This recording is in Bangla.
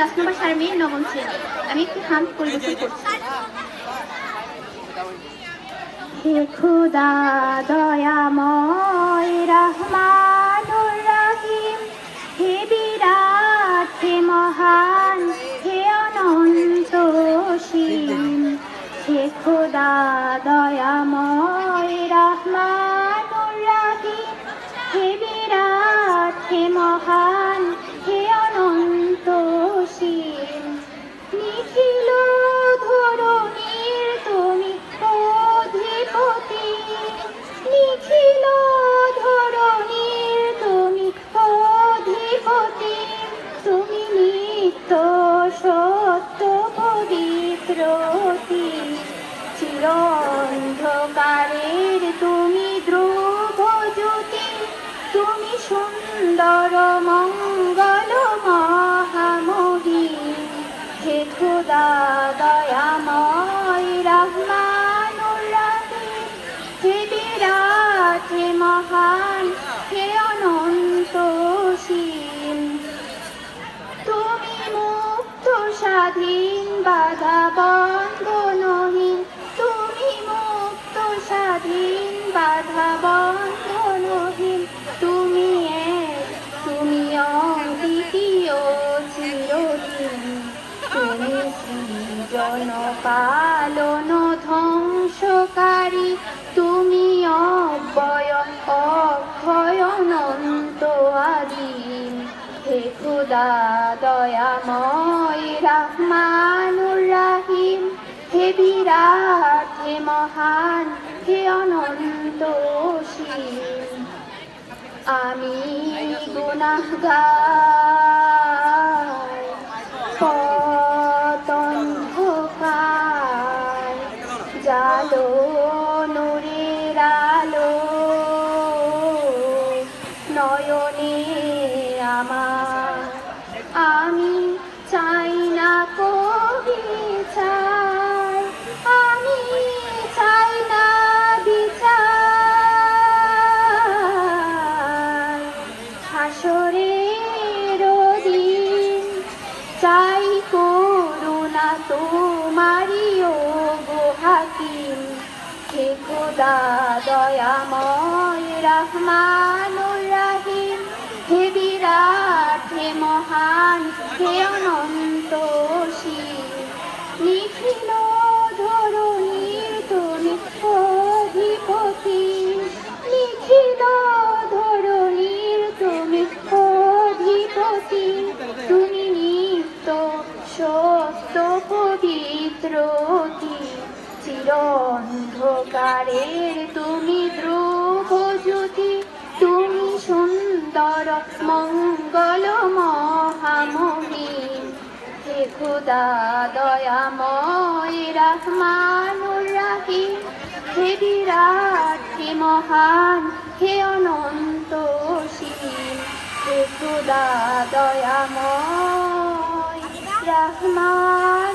ক্লাস নম্বর শারমিন নবম শ্রেণি। আমি একটি হাম পরিবেশন করছি। হে খুদা দয়াময় রহিম, হে বিরাট, হে মহান, হে অনন্ত সীম। হে খুদা দয়াময় চির অন্ধকারের তুমি ধ্রুব জ্যোতি, তুমি সুন্দর মঙ্গল মহামহিম হে খোদা দয়াময় রহমানুর রহিম হে বিরাট হে মহান, হে অনন্ত তুমি মুক্ত স্বাধীন বাধা সৃজন পালন ধ্বংসকারী, তুমি অব্যয় অক্ষয় অনন্ত আদিম হে খুদা দয়াময় রহমানুর রাহিম, হে বিরাট, হে মহান, হে অনন্ত আমি গুনাহগার। জালো নুরের আলো। নয়নে আমার আমি চাই না কবি চাই আমি চাই না বিচার। হাসরের দিন চাই করুণা তোমারি ও গো হাকিম হে খোদা দয়াময় রহমানুর রাহিম হে বিরাট হে মহান নিখিল ধরণীর তুমি অধিপতি, নিখিল ধরণীর তুমি অধিপতি, তুমি নিত্য সত্য পবিত্রতি চির অন্ধকারের তুমি ধ্রুব জ্যোতি, তুমি সুন্দর, মঙ্গল মহামহিম হে খুদা দয়াময় রহমানুর রাহিম হে বিরাট, হে মহান, হে অনন্ত শিব হে খুদা দয়াময় রহমান